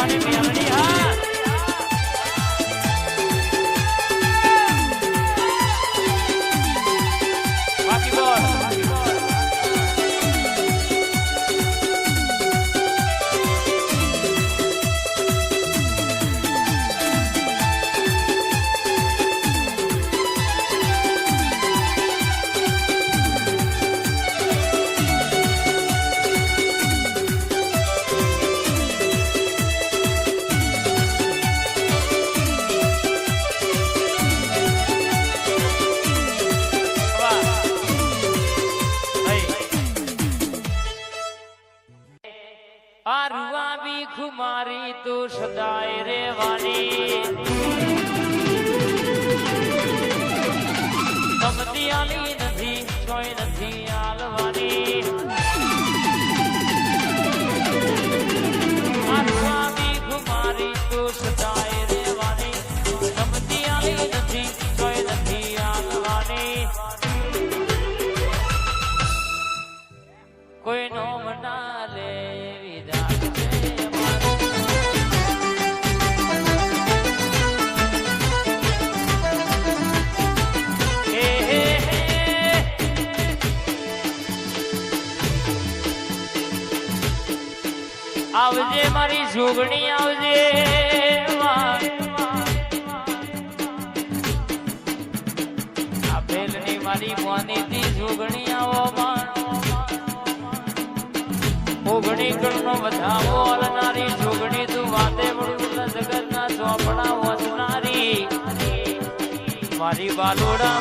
રહેવાની મેલડી હા. આ રૂવાબી ખુમારી તું સદાય રેવાની સમતી આલી નથી કોઈ નથી આલવાની મારી જોગણી આવજે વાહ. આ બેલની મારી મોનીથી જોગણી આવો ઓગણી ગણનો વધાવો અલનારી જોગણી તું વાતે વડું જગતના ચોપડા વચનારી મારી બાલોડા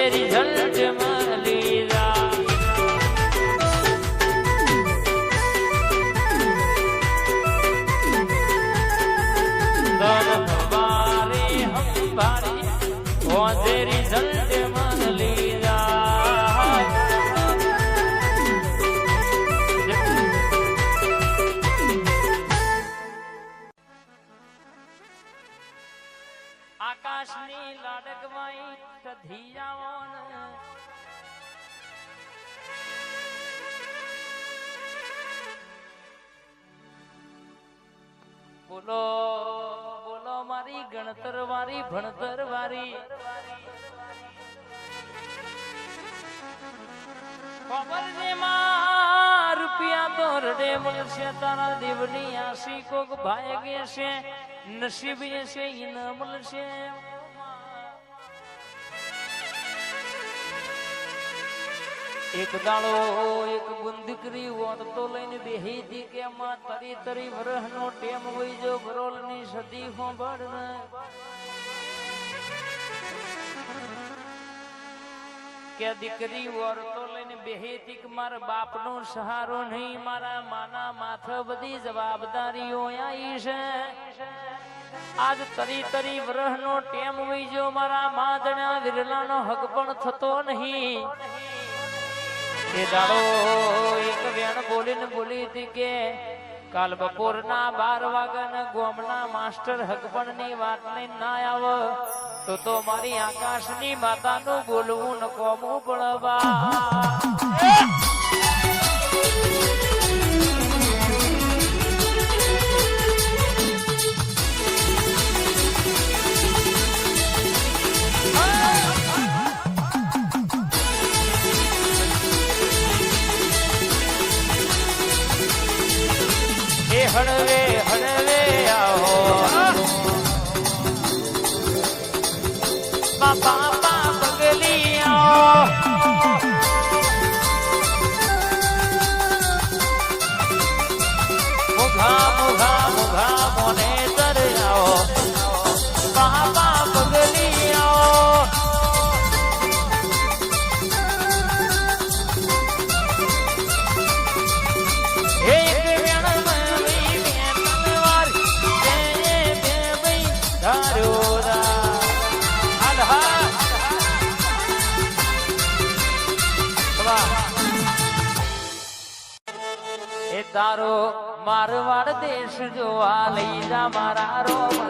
तेरी झल બોલો બોલો મારી ગણતર વારી, ભણતર વારી. રૂપિયા તો મળશે, તારા દેવની આશી કોક ભાઈ છે નસીબ છે ન મળશે. એક દાડો એક ગુંદકરી વોત તો લઈને બેહી હતી કે માં તરી તરી વરહનો ટેમ હોય જો બરોલની સદી હોંભળ ને કે દીકરી વરતો લઈને બેહી હતી કે મારા બાપનો સહારો નહીં, મારા માના માથે બધી જવાબદારીઓ આવી છે. આજ તરી તરી વ્રહનો ટેમ હોય જો મારા માદણા વિરલાનો હક પણ થતો નહીં. એ દાડો એક વેણ બોલીને બોલી હતી કે, કાલ બપોરના બાર વાગ્યાના ગોમના માસ્ટર હકપણની વાત લઈને ના આવ. તો તો મારી આકાશની માતાનું બોલવું ન કોમું પડવા. તારો મારવાડ દેશ જોવા લઈ જા મારા રોવા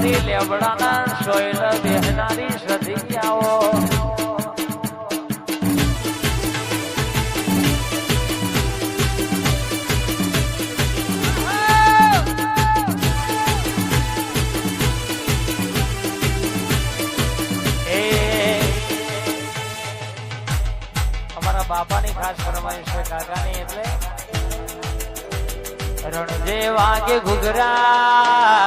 દેહનારી લેવડાના સોયલ દેહનારી સધિયાઓ બાપાની ખાસ ફરમાઈશ છે કાકાની એટલે રણ જેવા કે ઘુઘરા.